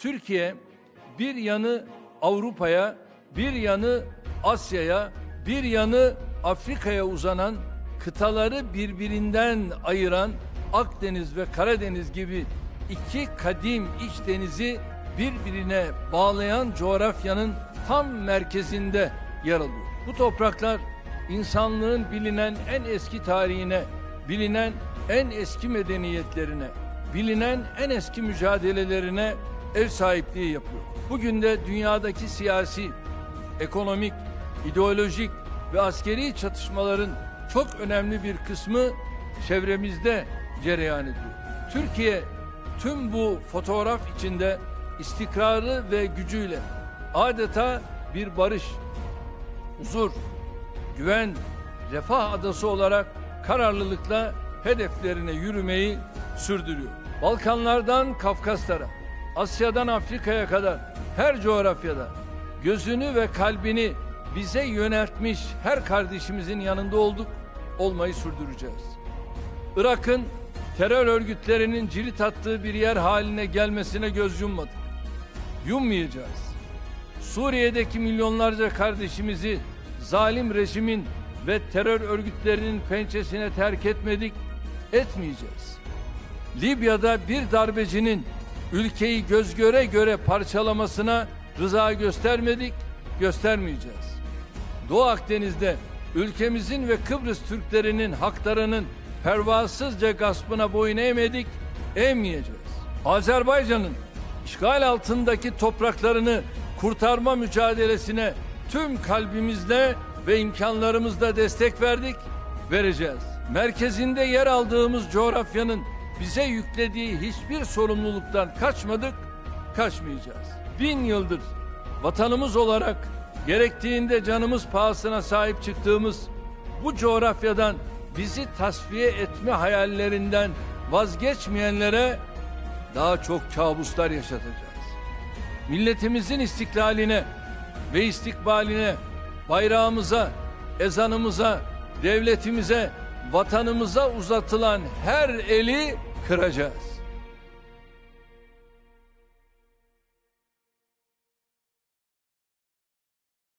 Türkiye bir yanı Avrupa'ya, bir yanı Asya'ya, bir yanı Afrika'ya uzanan kıtaları birbirinden ayıran Akdeniz ve Karadeniz gibi iki kadim iç denizi birbirine bağlayan coğrafyanın tam merkezinde yer alıyor. Bu topraklar insanlığın bilinen en eski tarihine, bilinen en eski medeniyetlerine, bilinen en eski mücadelelerine ev sahipliği yapıyor. Bugün de dünyadaki siyasi, ekonomik, ideolojik ve askeri çatışmaların çok önemli bir kısmı çevremizde cereyan ediyor. Türkiye tüm bu fotoğraf içinde istikrarı ve gücüyle adeta bir barış, huzur, güven, refah adası olarak kararlılıkla hedeflerine yürümeyi sürdürüyor. Balkanlardan Kafkaslara, Asya'dan Afrika'ya kadar her coğrafyada gözünü ve kalbini bize yöneltmiş her kardeşimizin yanında olduk, olmayı sürdüreceğiz. Irak'ın terör örgütlerinin cirit attığı bir yer haline gelmesine göz yummadık. Yummayacağız. Suriye'deki milyonlarca kardeşimizi zalim rejimin ve terör örgütlerinin pençesine terk etmedik, etmeyeceğiz. Libya'da bir darbecinin ülkeyi göz göre göre parçalamasına rıza göstermedik, göstermeyeceğiz. Doğu Akdeniz'de ülkemizin ve Kıbrıs Türklerinin haklarının pervasızca gaspına boyun eğmedik, eğmeyeceğiz. Azerbaycan'ın işgal altındaki topraklarını kurtarma mücadelesine tüm kalbimizle ve imkanlarımızla destek verdik, vereceğiz. Merkezinde yer aldığımız coğrafyanın bize yüklediği hiçbir sorumluluktan kaçmadık, kaçmayacağız. Bin yıldır vatanımız olarak gerektiğinde canımız pahasına sahip çıktığımız bu coğrafyadan bizi tasfiye etme hayallerinden vazgeçmeyenlere daha çok kabuslar yaşatacağız. Milletimizin istiklaline ve istikbaline, bayrağımıza, ezanımıza, devletimize, vatanımıza uzatılan her eli kıracağız.